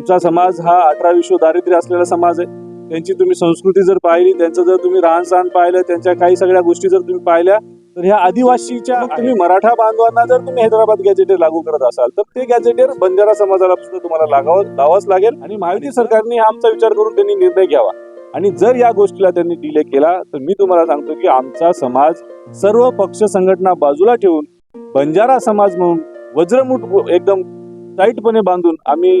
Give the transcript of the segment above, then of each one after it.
आमचा समाज हा अठरा विश्व दारिद्र्य असलेला समाज आहे. त्यांची तुम्ही संस्कृती जर पाहिली त्यांचं जर तुम्ही राहण सहन पाहिलं त्यांच्या काही सगळ्या गोष्टी जर तुम्ही पाहिल्या तर ह्या आदिवासीच्या तुम्ही मराठा बांधवांना जर तुम्ही हैदराबाद गॅजेटेर लागू करत असाल तर ते गॅजेटेर बंजारा समाजाला सुद्धा तुम्हाला लागावं लावाच लागेल आणि महायुती सरकारने हा आमचा विचार करून त्यांनी निर्णय घ्यावा. आणि जर या गोष्टीला त्यांनी डिले केला तर मी तुम्हाला सांगतो की आमचा समाज सर्व पक्ष संघटना बाजूला ठेवून बंजारा समाज म्हणून वज्रमूठ एकदम टाईटपणे बांधून आम्ही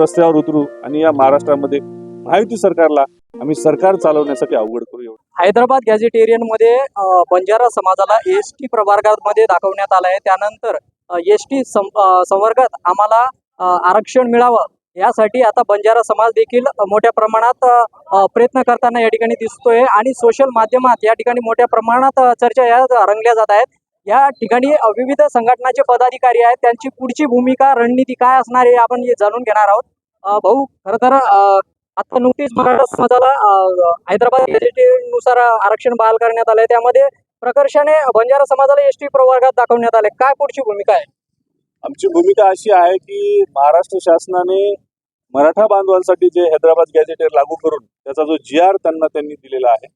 रस्त्यावर उतरू आणि या महाराष्ट्रामध्ये महायुती सरकारला आम्ही सरकार चालवण्यासाठी अवघड करू एवढं. हैदराबाद गॅझेटेरियनमध्ये बंजारा समाजाला एस टी प्रवर्गामध्ये दाखवण्यात आलं आहे. त्यानंतर एस टी संवर्गात आम्हाला आरक्षण मिळावं यासाठी आता बंजारा समाज देखील मोठ्या प्रमाणात प्रयत्न करताना या ठिकाणी दिसतोय. आणि सोशल माध्यमात या ठिकाणी मोठ्या प्रमाणात चर्चा या रंगल्या जात आहेत. या ठिकाणी विविध संघटनाचे पदाधिकारी आहेत. त्यांची पुढची भूमिका रणनीती काय असणार आहे आपण हे जाणून घेणार आहोत. भाऊ खर तर आता नुकतीच मराठा समाजाला हैदराबादनुसार आरक्षण बहाल करण्यात आलंय. त्यामध्ये प्रकर्षाने बंजारा समाजाला एस टी प्रवर्गात दाखवण्यात आले काय पुढची भूमिका आहे? आमची भूमिका अशी आहे की महाराष्ट्र शासनाने मराठा बांधवांसाठी जे हैदराबाद गॅजेटेर लागू करून त्याचा जो जी आर त्यांना त्यांनी दिलेला आहे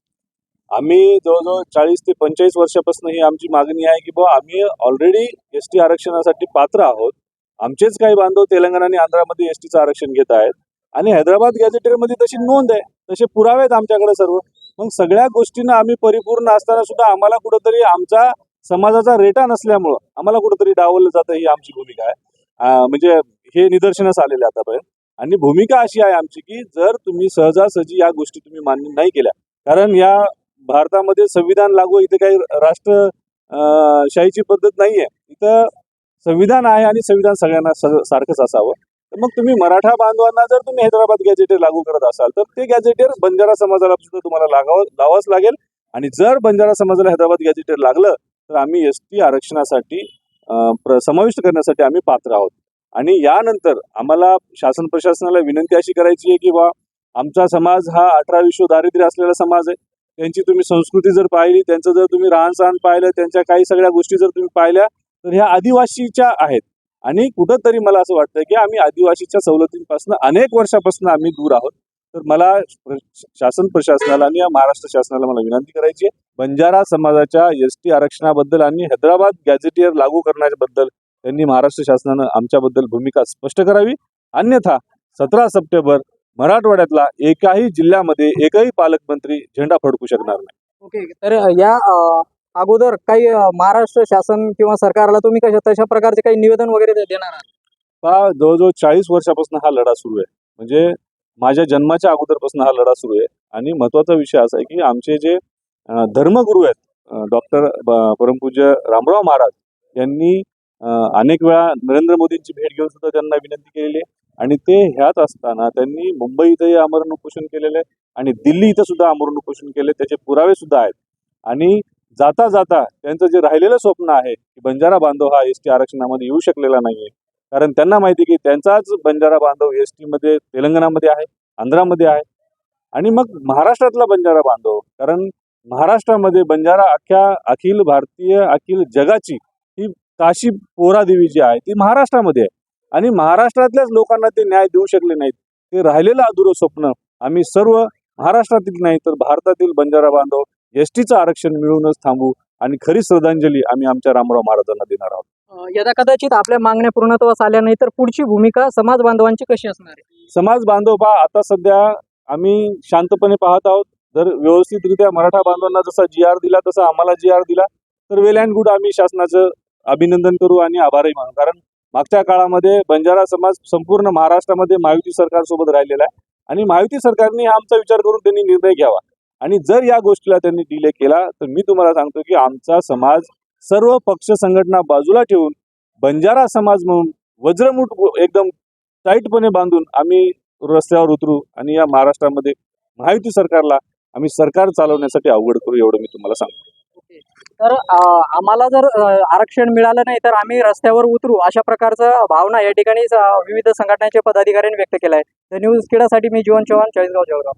आम्ही जवळजवळ चाळीस ते पंचेचाळीस वर्षापासून ही आमची मागणी आहे की बुवा आम्ही ऑलरेडी एस टी आरक्षणासाठी पात्र आहोत. आमचेच काही बांधव तेलंगणा आणि आंध्रामध्ये एस टीचं आरक्षण घेत आहेत. आणि हैदराबाद गॅजेटेरमध्ये तशी नोंद आहे. तसे पुरावे आहेत आमच्याकडे सर्व. मग सगळ्या गोष्टींना आम्ही परिपूर्ण असताना सुद्धा आम्हाला कुठंतरी आमचा समाजाचा रेटा नसल्यामुळं आम्हाला कुठंतरी डावललं जातं ही आमची भूमिका आहे. म्हणजे हे निदर्शनास आलेले आतापर्यंत. आणि भूमिका अशी आहे आमची की जर तुम्ही सहजासहजी या गोष्टी तुम्ही मान्य नाही केल्या कारण या भारतामध्ये संविधान लागू इथे काही राष्ट्र शाहीची पद्धत नाही आहे इथं संविधान आहे आणि संविधान सगळ्यांना स- सारखंच असावं. तर मग तुम्ही मराठा बांधवांना जर तुम्ही हैदराबाद गॅजेटेर लागू करत असाल तर ते गॅजेटेर बंजारा समाजाला सुद्धा तुम्हाला लागावं लावाच लागेल. आणि जर बंजारा समाजाला हैदराबाद गॅजेटेर लागलं तर आम्ही एस टी आरक्षणासाठी प्र- समाविष्ट करण्यासाठी आम्ही पात्र आहोत. आणि यानंतर आम्हाला शासन प्रशासनाला विनंती अशी करायची आहे की बा आमचा समाज हा अठरा विश्व दारिद्र्य असलेला समाज आहे. त्यांची तुम्ही संस्कृती जर पाहिली त्यांचं जर तुम्ही राहणसहाण पाहिलं त्यांच्या काही सगळ्या गोष्टी जर तुम्ही पाहिल्या तर ह्या आदिवासीच्या आहेत. आणि कुठंतरी मला असं वाटतं की आम्ही आदिवासीच्या सवलतींपासून अनेक वर्षापासून आम्ही दूर आहोत. तर मला शासन प्रशासनाला आणि या महाराष्ट्र शासनाला मला विनंती करायची आहे. बंजारा समाजाच्या एस टी आरक्षणाबद्दल आणि हैदराबाद गॅझेटियर लागू करण्याबद्दल त्यांनी महाराष्ट्र शासनानं आमच्याबद्दल भूमिका स्पष्ट करावी. अन्यथा सतरा सप्टेंबर मराठवाड्यातला एकाही जिल्ह्यामध्ये एकही पालकमंत्री झेंडा फडकू शकणार नाही. ओके तर या अगोदर काही महाराष्ट्र शासन किंवा सरकारला तुम्ही कशा तशा प्रकारचे काही निवेदन वगैरे देणार आहात? हा जवळजवळ चाळीस वर्षापासून हा लढा सुरू आहे. म्हणजे माझ्या जन्माच्या अगोदरपासून हा लढा सुरू आहे. आणि महत्त्वाचा विषय असा आहे की आमचे जे धर्मगुरू आहेत डॉक्टर परमपूज्य रामराव महाराज यांनी अनेक वेळा नरेंद्र मोदींची भेट घेऊन सुद्धा त्यांना विनंती केलेली आहे. आणि ते ह्यात असताना त्यांनी मुंबई इथंही आमरण उपोषण केलेलं आहे आणि दिल्ली इथं सुद्धा आमरण उपोषण केले त्याचे पुरावे सुद्धा आहेत. आणि जाता जाता त्यांचं जे राहिलेलं स्वप्न आहे की बंजारा बांधव हा एस टी आरक्षणामध्ये येऊ शकलेला नाहीये. कारण त्यांना माहिती आहे की त्यांचाच बंजारा बांधव एस टीमध्ये तेलंगणामध्ये आहे आंध्रामध्ये आहे. आणि मग महाराष्ट्रातला बंजारा बांधव कारण महाराष्ट्रामध्ये बंजारा अख्ख्या अखिल भारतीय अखिल जगाची ही काशी पोरादेवी जी आहे ती महाराष्ट्रामध्ये आहे. आणि महाराष्ट्रातल्याच लोकांना ते न्याय देऊ शकले नाहीत. ते राहिलेलं अधुरं स्वप्न आम्ही सर्व महाराष्ट्रातील नाही तर भारतातील बंजारा बांधव एस टीचं आरक्षण मिळूनच थांबू आणि खरी श्रद्धांजली आम्ही आमच्या रामराव महाराजांना देणार आहोत. यदा कदाचित आपल्या मागण्या पूर्णत्वास आल्या नाही तर पुढची भूमिका समाज बांधवांची कशी असणार आहे? समाज बांधव पहा आता सध्या आम्ही शांतपणे पाहत आहोत. जर व्यवस्थितरित्या मराठा बांधवांना जसा जी आर दिला तसा आम्हाला जी आर दिला तर वेल अँड गुड आम्ही शासनाचं अभिनंदन करू आणि आभारही मानू. कारण मागच्या काळामध्ये बंजारा समाज संपूर्ण महाराष्ट्रामध्ये महायुती सरकार सोबत राहिलेला आहे. आणि महायुती सरकारने हा आमचा विचार करून त्यांनी निर्णय घ्यावा. आणि जर या गोष्टीला त्यांनी डिले केला तर मी तुम्हाला सांगतो की आमचा समाज सर्व पक्ष संघटना बाजूला ठेवून बंजारा समाज म्हणून वज्रमूठ एकदम टाईटपणे बांधून आम्ही रस्त्यावर उतरू आणि या महाराष्ट्रामध्ये महायुती सरकारला आम्ही सरकार चालवण्यासाठी अवघड करू एवढं मी तुम्हाला सांगतो. तर आम्हाला जर आरक्षण मिळालं नाही तर आम्ही रस्त्यावर उतरू अशा प्रकारचं भावना या ठिकाणी विविध संघटनांच्या पदाधिकाऱ्यांनी व्यक्त केला आहे. न्यूज किडासाठी मी जीवन चव्हाण चाळीसगाव जळगाव.